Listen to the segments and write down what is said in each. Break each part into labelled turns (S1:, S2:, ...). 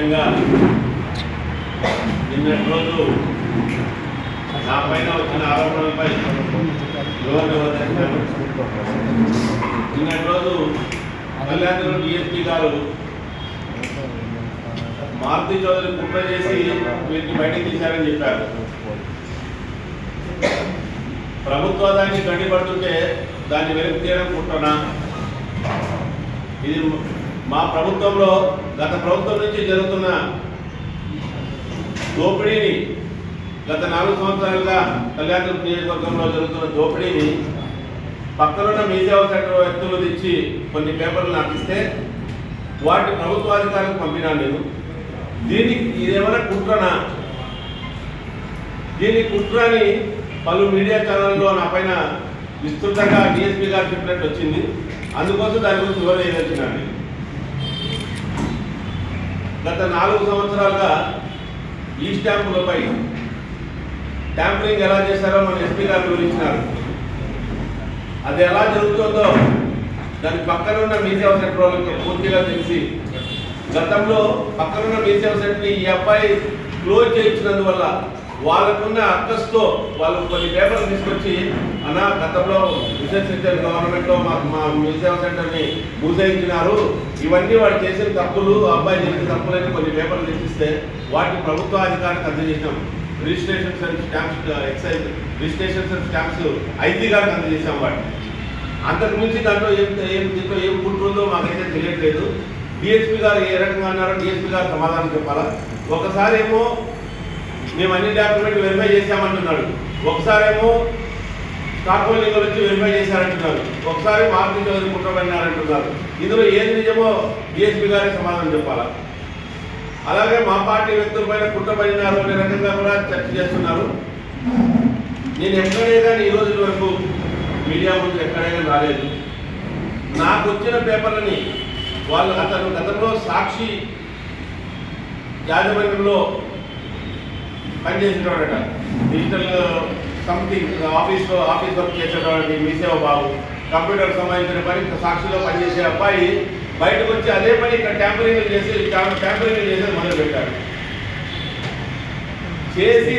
S1: ముఖ్యంగా నిన్నటి రోజు నా పైన వచ్చిన ఆరోపణలపై వివరణ నిన్నటి రోజు కళ్యాణ్ డిఎస్పీ గారు మారుతి చౌదరి కుట్ర చేసి వీటిని బయటకు తీశారని చెప్పారు. ప్రభుత్వ దాన్ని గండిపడుతుంటే దాన్ని వెనక్కి తీయడం కుట్రనా? ఇది మా ప్రభుత్వంలో గత ప్రభుత్వం నుంచి జరుగుతున్న దోపిడీని గత నాలుగు సంవత్సరాలుగా కళ్యాణ నియోజకవర్గంలో జరుగుతున్న దోపిడీని పక్కనున్న మీసేవ శాఖ వ్యక్తులు తెచ్చి కొన్ని పేపర్లు నాకు ఇస్తే వాటి ప్రభుత్వాధికారులకు పంపినాను నేను. దీనికి ఇదేమైనా కుట్రనా? దీని కుట్రని పలు మీడియా ఛానల్లో నా పైన విస్తృతంగా డిఎస్పీ గారు చెప్పినట్టు వచ్చింది. అందుకోసం దాని గురించి వివరణ ఇవ్వచ్చినాను గత నాలుగు సంవత్సరాలుగా ఈ స్టాంపులపై ట్యాంపరింగ్ ఎలా చేశారో మన ఎస్పీ గారు వివరించినారు. అది ఎలా జరుగుతుందో దాని పక్కనున్న మీసేవ సెంటర్ వాళ్ళకి పూర్తిగా తెలిసి గతంలో పక్కనున్న మీసేవ సెంటర్ని ఈ అబ్బాయి క్లోజ్ చేయించినందువల్ల వాళ్ళకున్న అక్కస్తో వాళ్ళు కొన్ని పేపర్లు తీసుకొచ్చి అన్న గతంలో విశ్వసించారు గవర్నమెంట్లో మాకు మా మ్యూజియం సెంటర్ని మూసేయించినారు. ఇవన్నీ వాడు చేసిన తప్పులు అబ్బాయి చేసిన తప్పులని కొన్ని పేపర్లు తెచ్చిస్తే వాటిని ప్రభుత్వ అధికారికి అందజేసినాం. Registrations and stamps excise registrations and stamps IT గారికి అందజేసాం వాటిని. అంతకు మించి దాంట్లో ఏం ఏం దీంట్లో ఏం కుట్రుందో మాకైతే తెలియట్లేదు. డిఎస్పీ గారు ఏ రకంగా అన్నారో డిఎస్పీ గారు సమాధానం చెప్పాలా? ఒకసారి ఏమో మేము అన్ని డాక్యుమెంట్లు వెరిఫై చేశామంటున్నాడు. ఒకసారేమో స్టాక్ హోల్డింగ్ వచ్చి వెరిఫై చేశారంటున్నారు. ఒకసారి మార్పు చౌదరి కుట్రపడినారంటున్నారు ఇందులో ఏది నిజమో డిఎస్పీ గారే సమాధానం చెప్పాలా? అలాగే మా పార్టీ వ్యక్తులపైన కుట్రపడినారు అనే రకంగా కూడా చర్చ చేస్తున్నారు. నేను ఎక్కడే కానీ ఈ రోజు వరకు మీడియా ముందు ఎక్కడే కానీ రాలేదు. నాకు వచ్చిన పేపర్లని వాళ్ళు అతను గతంలో సాక్షి యాజమాన్యంలో పనిచేసేటోడట. డిజిటల్ సంథింగ్ ఆఫీస్లో ఆఫీస్ వర్క్ చేసేటోడి మీసేవ బాబు. కంప్యూటర్ సంబంధించిన పని సాక్షిలో పనిచేసే అబ్బాయి బయటకు వచ్చి అదే పని ఇక్కడ ట్యాంపరింగ్ చేసి ట్యాంపరింగ్ చేసేది మొదలు పెట్టాడు చేసి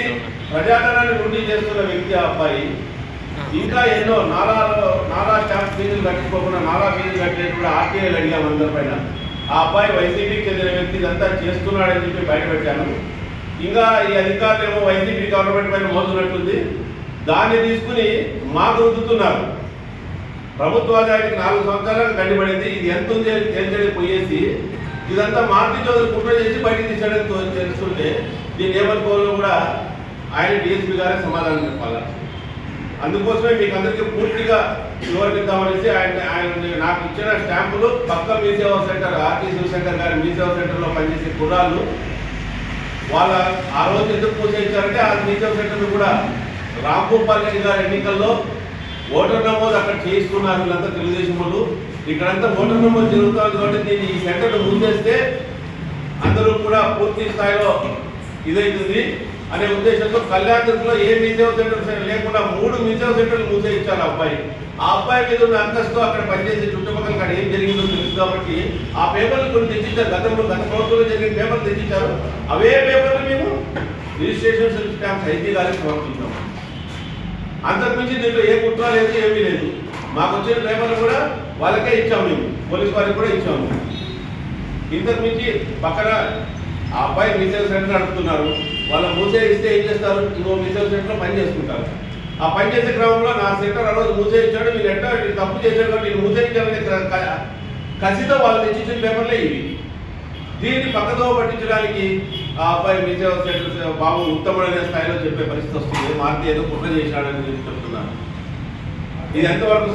S1: ప్రజాధనాన్ని వృద్ధి చేస్తున్న వ్యక్తి ఆ అబ్బాయి. ఇంకా ఎన్నో నారాలో నాలా స్టాంప్ ఫీజులు కట్టుకోకుండా నారా ఫీజులు కట్టేది కూడా ఆర్టీఐలు అడిగాము అందరిపైన ఆ అబ్బాయి వైసీపీకి చెందిన వ్యక్తి ఇదంతా చేస్తున్నాడని చెప్పి బయట పెట్టాను ఇంకా ఈ అధికారులు ఏమో వైసీపీ గవర్నమెంట్ పైన మోస్తున్నట్టుంది దాన్ని తీసుకుని మాకు రుద్దుతున్నారు. ప్రభుత్వానికి నాలుగు సంవత్సరాలు గడిపడింది. ఇది ఎంత ఉంది అని తేల్చడానికి పోయేసి ఇదంతా మార్తి చౌదరి కుట్ర చేసి బయటికి తీసాడని తెలుస్తుంటే దీన్ని ఏమనుకోవాలో కూడా ఆయన డిఎస్పీ గారే సమాధానం చెప్పాలి? అందుకోసమే మీకు అందరికీ పూర్తిగా వివరిద్దామనేసి ఆయన ఆయన నాకు ఇచ్చిన స్టాంపులు పక్క మీసేవ సెంటర్ ఆర్టీ సెంటర్ గారి మీ సేవా సెంటర్లో పనిచేసే కుర్రాళ్ళు వాళ్ళ ఆ రోజు ఎందుకు పూజించారంటే ఆ నిజం సెంటర్ కూడా రాంభూపాల్ రెడ్డి గారి ఎన్నికల్లో ఓటర్ నమోదు అక్కడ చేయిస్తున్నారు వీళ్ళంతా తెలుగుదేశం వాళ్ళు. ఇక్కడంతా ఓటర్ నమోదు జరుగుతుంది కాబట్టి దీన్ని ఈ సెంటర్ ముందేస్తే అందరూ కూడా పూర్తి స్థాయిలో ఇదైతుంది. అనే ఉద్దేశంతో కళ్యాణదుర్గంలో ఏ మ్యూజియం సెంటర్ లేకుండా మూడు మ్యూజియం సెంటర్లు మూసేయించారు ఆ అబ్బాయి. ఆ అబ్బాయి మీద ఉన్న అంతస్తు అక్కడ పనిచేసే చుట్టుపక్కల అక్కడ ఏం జరిగిందో తెలుసు కాబట్టి ఆ పేపర్లు కొన్ని తెచ్చించారు గతంలో గత ప్రభుత్వంలో జరిగిన పేపర్లు తెచ్చించారు అవే పేపర్లు మేము రిజిస్ట్రేషన్ స్టాంప్స్ ఐటీ గారికి సమర్పించాం అంతకుమించి దీంట్లో ఏ కుట్ర లేదు ఏమీ లేదు. మాకు వచ్చిన పేపర్లు కూడా వాళ్ళకే ఇచ్చాము మేము. పోలీస్ వారికి కూడా ఇచ్చాము ఇంతకుమించి పక్కన ఆ అబ్బాయి మిసేల్ సెంటర్ నడుపుతున్నారు వాళ్ళ మూసే ఇస్తే ఏం చేస్తారు? ఇంకో మీసేవ్ సెంటర్లో పని చేసుకుంటారు. ఆ పని చేసే క్రమంలో నా సెంటర్ ఆ రోజు మూసే ఇచ్చాడు. మీరు ఎట్లా తప్పు చేశాడు కాబట్టి నేను మూసే కసితో వాళ్ళు తెచ్చిన పేపర్లే ఇవి. దీన్ని పక్కతో పట్టించడానికి ఆ అబ్బాయి మీసేవ సెంటర్ బాబు ఉత్తమమైన స్థాయిలో చెప్పే పరిస్థితి వస్తుంది. మార్తి ఏదో కుట్ర చేశాడని చెప్తున్నాను. ఇది ఎంతవరకు